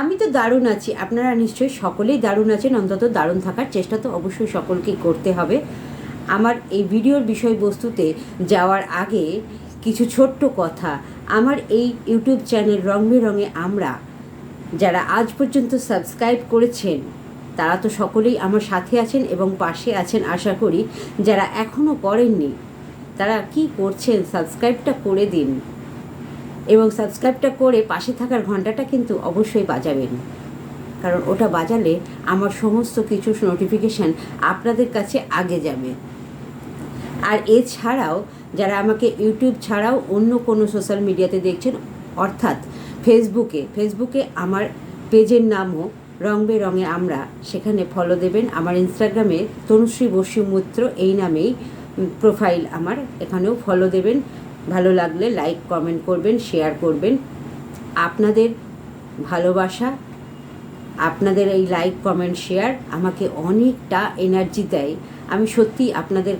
আমি তো দারুণ আছি। আপনারা নিশ্চয়ই সকলেই দারুণ আছেন। অন্তত দারুণ থাকার চেষ্টা তো অবশ্যই সকলকেই করতে হবে। আমার এই ভিডিওর বিষয়বস্তুতে যাওয়ার আগে কিছু ছোট্ট কথা। আমার এই ইউটিউব চ্যানেল রং বেরঙে আমরা যারা আজ পর্যন্ত সাবস্ক্রাইব করেছেন, তারা তো সকলেই আমার সাথে আছেন এবং পাশে আছেন আশা করি। যারা এখনও করেননি, তারা কি করছেন? সাবস্ক্রাইবটা করে দিন। এবং সাবস্ক্রাইবটা করে পাশে থাকার ঘন্টাটা কিন্তু অবশ্যই বাজাবেন। কারণ ওটা বাজালে আমার সমস্ত কিছু নোটিফিকেশান আপনাদের কাছে আগে যাবে। আর এছাড়াও যারা আমাকে ইউটিউব ছাড়াও অন্য কোনো সোশ্যাল মিডিয়াতে দেখছেন, অর্থাৎ ফেসবুকে ফেসবুকে আমার পেজের নামও রং বেরঙে আমরা সেখানে ফলো দেবেন। আমার ইনস্টাগ্রামে তনুশ্রী বসুমূত্র এই নামেই প্রোফাইল আমার এখানেও ফলো দেবেন। ভালো লাগলে লাইক কমেন্ট করবেন শেয়ার করবেন। আপনাদের ভালোবাসা, আপনাদের এই লাইক কমেন্ট শেয়ার আমাকে অনেকটা এনার্জি দেয়। আমি সত্যি আপনাদের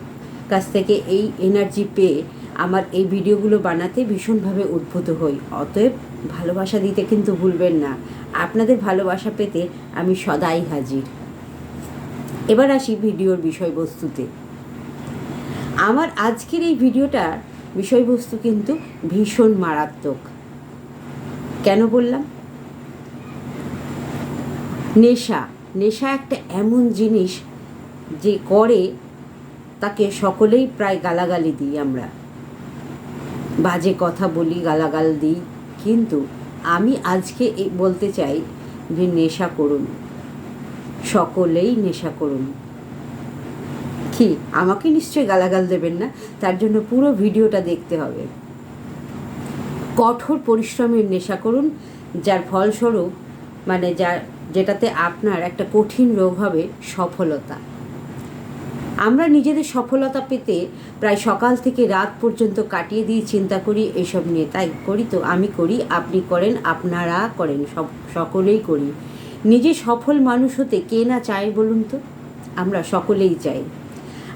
কাছ থেকে এই এনার্জি পেয়ে আমার এই ভিডিওগুলো বানাতে ভীষণভাবে উদ্ভূত হই। অতএব ভালোবাসা দিতে কিন্তু ভুলবেন না। আপনাদের ভালোবাসা পেতে আমি সদাই হাজির। এবার আসি ভিডিওর বিষয়বস্তুতে। আমার আজকের এই ভিডিওটার বিষয়বস্তু কিন্তু ভীষণ মারাত্মক। কেন বললাম? নেশা। নেশা একটা এমন জিনিস যে করে তাকে সকলেই প্রায় গালাগালি দিই আমরা। বাজে কথা বলি, গালাগাল দিই, কিন্তু আমি আজকে বলতে চাই যে নেশা করুন। সকলেই নেশা করুন। কি আমাকে নিশ্চয়ই গালাগাল দেবেন না, তার জন্য পুরো ভিডিওটা দেখতে হবে। কঠোর পরিশ্রমের নেশা করুন, যার ফলস্বরূপ মানে যার যেটাতে আপনার একটা কঠিন রোগ হবে, সফলতা। আমরা নিজেদের সফলতা পেতে প্রায় সকাল থেকে রাত পর্যন্ত কাটিয়ে দিয়ে চিন্তা করি, এসব নিয়ে। তাই করি তো, আমি করি, আপনি করেন, আপনারা করেন, সব, সকলেই করি। নিজে সফল মানুষ হতে কে না চায় বলুন তো? আমরা সকলেই চাই।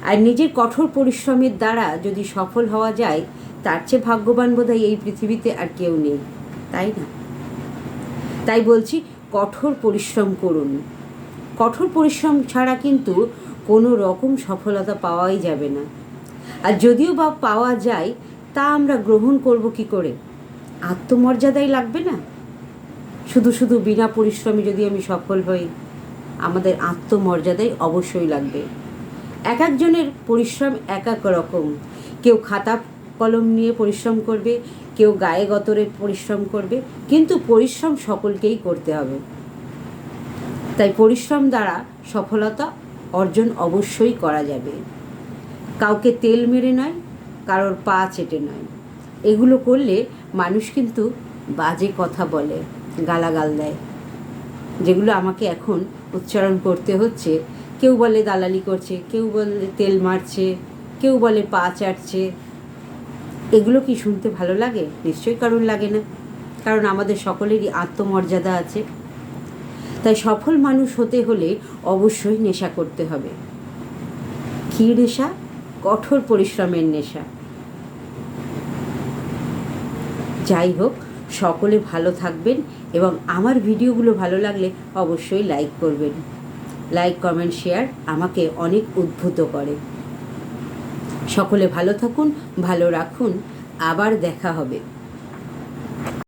আর নিজের কঠোর পরিশ্রমের দ্বারা যদি সফল হওয়া যায়, তার চেয়ে ভাগ্যবান বোধহয় এই পৃথিবীতে আর কেউ নেই। তাই না? তাই বলছি, কঠোর পরিশ্রম করুন। কঠোর পরিশ্রম ছাড়া কিন্তু কোনো রকম সফলতা পাওয়াই যাবে না। আর যদিও বা পাওয়া যায়, তা আমরা গ্রহণ করব কি করে? আত্মমর্যাদাই লাগবে না? শুধু শুধু বিনা পরিশ্রমে যদি আমি সফল হই, আমাদের আত্মমর্যাদাই অবশ্যই লাগবে। এক একজনের পরিশ্রম এক এক রকম। কেউ খাতা কলম নিয়ে পরিশ্রম করবে, কেউ গায়ে গতরে পরিশ্রম করবে, কিন্তু পরিশ্রম সকলকেই করতে হবে। তাই পরিশ্রম দ্বারা সফলতা অর্জন অবশ্যই করা যাবে। কাউকে তেল মেরে নয়, কারোর পা চেটে নয়। এগুলো করলে মানুষ কিন্তু বাজে কথা বলে, গালাগাল দেয়। যেগুলো আমাকে এখন উচ্চারণ করতে হচ্ছে কেউ বলে দালালি করছে, কেউ বলে তেল মারছে, কেউ বলে পা চাটছে। এগুলো কি শুনতে ভালো লাগে? নিশ্চয়ই কারণ লাগে না। কারণ আমাদের সকলেরই আত্মমর্যাদা আছে। তাই সফল মানুষ হতে হলে অবশ্যই নেশা করতে হবে। কী নেশা? কঠোর পরিশ্রমের নেশা। যাই হোক, সকলে ভালো থাকবেন এবং আমার ভিডিওগুলো ভালো লাগলে অবশ্যই লাইক করবেন। লাইক, কমেন্ট, শেয়ার আমাকে অনেক উদ্ভূত করে। সকলে ভালো থাকুন, ভালো রাখুন। আবার দেখা হবে।